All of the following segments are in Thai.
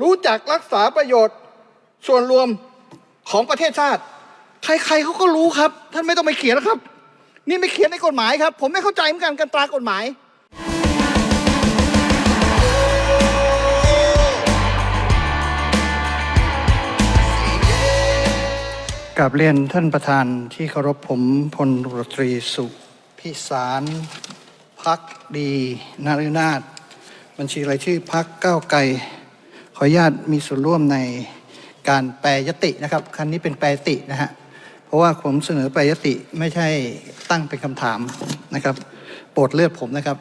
รู้จักรักษาประโยชน์ส่วนรวมของประเทศชาติ ใครๆเขาก็รู้ครับ ท่านไม่ต้องไปเขียนนะครับ นี่ไม่เขียนในกฎหมายครับ ผมไม่เข้าใจเหมือนกันการตรากฎหมายกับเรียนท่านประธานที่เคารพผมพลรตรีสุพิสารพักดี นารุนาถบัญชีรายชื่อพักก้าวไกล ออนุญาตมีส่วนร่วมในการแปรยตินะครับคันนี้เป็นแปรยตินะฮะเพราะว่าผมเสนอแปรยติไม่ใช่ตั้งเป็นคำถามนะครับ โปรดเลือกผมนะครับ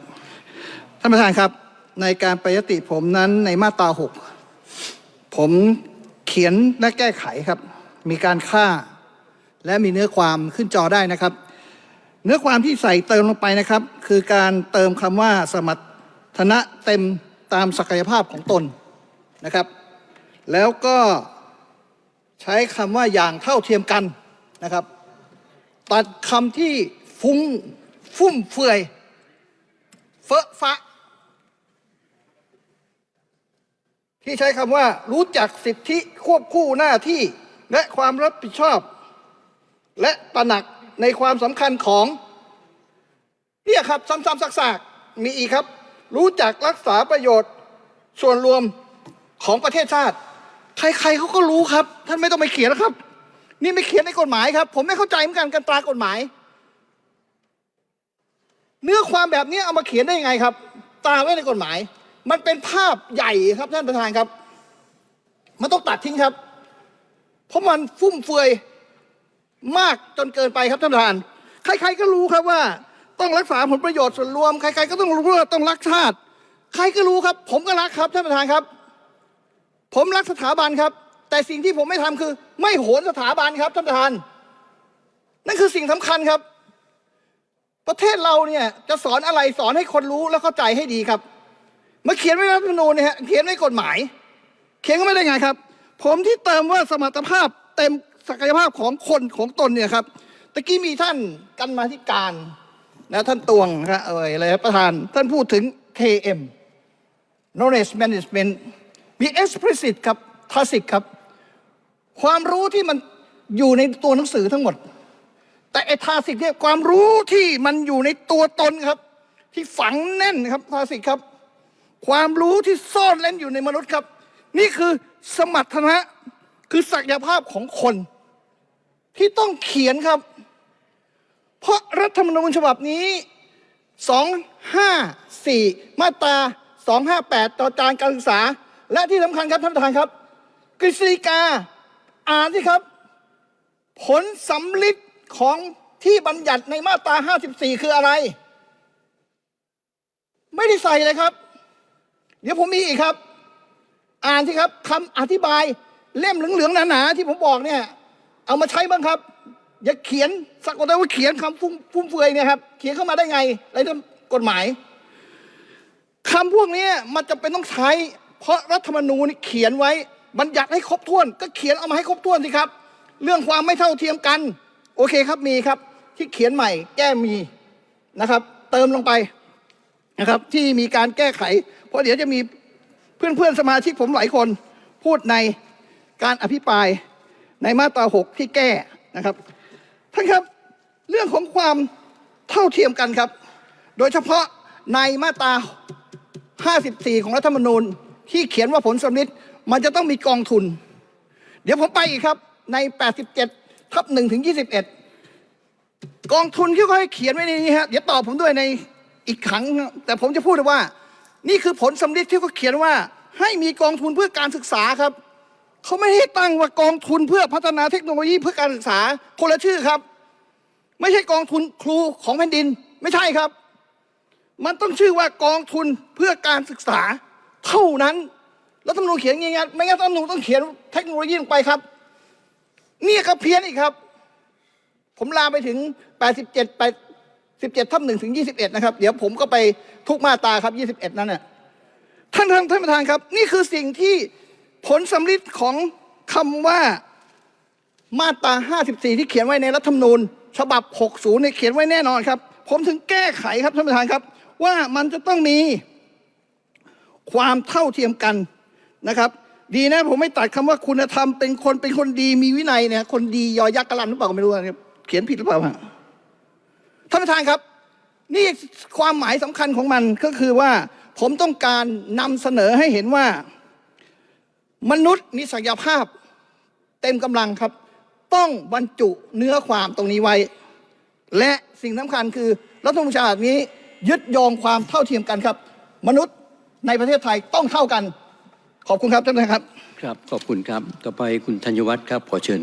ท่านประธานครับในการแปรยติผมนั้นในมาตราหกผมเขียนและแก้ไขครับ มีการฆ่าและมีเนื้อความขึ้นจอได้นะครับ เนื้อความที่ใส่เติมลงไปนะครับ คือการเติมคำว่าสมรรถนะเต็มตามศักยภาพของตน นะครับ แล้วก็ใช้คำว่าอย่างเท่าเทียมกันนะครับ ตัดคำที่ฟุ้งฟุ่มเฟือย เฟอะฟะ ที่ใช้คำว่ารู้จักสิทธิควบคู่หน้าที่และความรับผิดชอบ และตระหนักในความสำคัญของเนี่ยครับซ้ำๆซากๆมีอีกครับ รู้จักรักษาประโยชน์ ส่วนรวม ของประเทศชาติ ใครๆเขาก็รู้ครับ ท่านไม่ต้องไปเขียนแล้วครับ นี่ไม่เขียนในกฎหมายครับ ผมไม่เข้าใจเหมือนกันการตรากฎหมาย เนื้อความแบบนี้เอามาเขียนได้ยังไงครับ ตาไว้ในกฎหมาย มันเป็นภาพใหญ่ครับท่านประธานครับ มันต้องตัดทิ้งครับ เพราะมันฟุ่มเฟือยมากจนเกินไปครับท่านประธาน ใคร ๆก็รู้ครับว่า ต้องรักษาผลประโยชน์ส่วนรวม ใคร ๆ ก็ต้องรู้ว่าต้องรักชาติ ใครก็รู้ครับ ผมก็รักครับท่านประธานครับ ผมรักสถาบันครับ แต่สิ่งที่ผมไม่ทำคือ ไม่โหนสถาบันครับท่านประธาน นั่นคือสิ่งสำคัญครับ ประเทศเราเนี่ยจะสอนอะไรสอนให้คนรู้และเข้าใจให้ดีครับมาเขียนไว้รัฐธรรมนูญเนี่ยฮะเขียนไว้กฎหมาย เขียนก็ไม่ได้ไงครับ ผมที่เติมว่าสมรรถภาพเต็มศักยภาพของคนของตนเนี่ยครับตะกี้มีท่านกันมาธิการนะท่านตวงครับเอ่ยอะไรประธาน ท่านพูดถึง KM knowledge management มี explicit ครับ tacit ครับ ความรู้ที่มันอยู่ในตัวหนังสือทั้งหมด แต่ไอ้ทาสิกเนี่ยความรู้ที่มันอยู่ในตัวตนครับ ที่ฝังแน่นครับทาสิกครับ ความรู้ที่ซ่อนเล่นอยู่ในมนุษย์ครับ นี่คือสมรรถนะคือศักยภาพของคน ที่ต้องเขียนครับ เพราะรัฐธรรมนูญฉบับนี้ 254 มาตรา 258 ต่อจานการศึกษา และที่สำคัญครับท่านประธานครับ กฤษฎีกาอ่านสิครับ ผลสำลิดของที่บัญญัติในมาตรา 54 คืออะไร ไม่ได้ใส่เลยครับ เดี๋ยวผมมีอีกครับ อ่านสิครับคำอธิบายเล่มเหลืองๆหนาๆที่ผมบอกเนี่ย เอามาใช้บ้างครับ อย่าเขียนสักคนได้ว่าเขียนคำฟุ่มเฟือยเนี่ยครับ เขียนเข้ามาได้ไงอะไรกฎหมายคำพวกนี้มันจะเป็นต้องใช้ เพราะรัฐธรรมนูญเขียนไว้บัญญัติให้ครบถ้วน ก็เขียนเอามาให้ครบถ้วนสิครับ เรื่องความไม่เท่าเทียมกัน โอเคครับมีครับ ที่เขียนใหม่แก้มีนะครับ เติมลงไปนะครับ ที่มีการแก้ไข เพราะเดี๋ยวจะมีเพื่อนๆสมาชิกผมหลายคน พูดในการอภิปรายในมาตราหกที่แก้นะครับท่านครับเรื่องของความเท่าเทียมกันครับ โดยเฉพาะในมาตรา 54 ของรัฐธรรมนูญ ที่เขียนว่าผลสำลิดมันจะต้องมีกองทุน เดี๋ยวผมไปอีกครับ ใน 87ทับ1ถึง 21 กองทุนที่เขาให้เขียนไว้ในนี้ฮะเดี๋ยวตอบผมด้วยในอีกครั้ง แต่ผมจะพูดว่า นี่คือผลสำลิดที่เขาเขียนว่า ให้มีกองทุนเพื่อการศึกษาครับเขาไม่ให้ตั้งว่ากองทุนเพื่อพัฒนาเทคโนโลยีเพื่อการศึกษาคนละชื่อครับ ไม่ใช่กองทุนครูของแผ่นดิน ไม่ใช่ครับ มันต้องชื่อว่ากองทุนเพื่อการศึกษา เท่านั้นแล้วตำรวจเขียนอย่างงี้ไม่งั้นตำรวจต้องเขียนเทคโนโลยีลงไปครับ เนี่ก็เพี้ยนอีกครับ ผมลาไปถึง 87ไป17ทับ1ถึง 21 นะครับ เดี๋ยวผมก็ไปทุกมาตาครับ 21 นั้นน่ะท่านท่านท่านประธานครับ นี่คือสิ่งที่ผลสำลิดของคำว่ามาตรา 54 ที่เขียนไว้ในรัฐธรรมนูญ ฉบับ 60เนี่ยเขียนไว้แน่นอนครับ ผมถึงแก้ไขครับท่านประธานครับ ว่ามันจะต้องมี ความเท่าเทียมกันนะครับ ดีนะผมไม่ตัดคำว่าคุณธรรมเป็นคนเป็นคนดีมีวินัยเนี่ยคนดียอยักษ์กะลันหรือเปล่าก็ไม่รู้นะครับเขียนผิดหรือเปล่าท่านประธานครับ นี่ความหมายสำคัญของมันก็คือว่า ผมต้องการนำเสนอให้เห็นว่า มนุษย์มีศักยภาพ เต็มกำลังครับ ต้องบรรจุเนื้อความตรงนี้ไว้ และสิ่งสำคัญคือรัฐธรรมนูญฉบับนี้ยึดโยงความเท่าเทียมกันครับ มนุษย์ ในประเทศไทยต้องเท่ากัน ขอบคุณครับท่านประธานครับ ครับ ขอบคุณครับ ต่อไปคุณธัญวัฒน์ครับขอเชิญ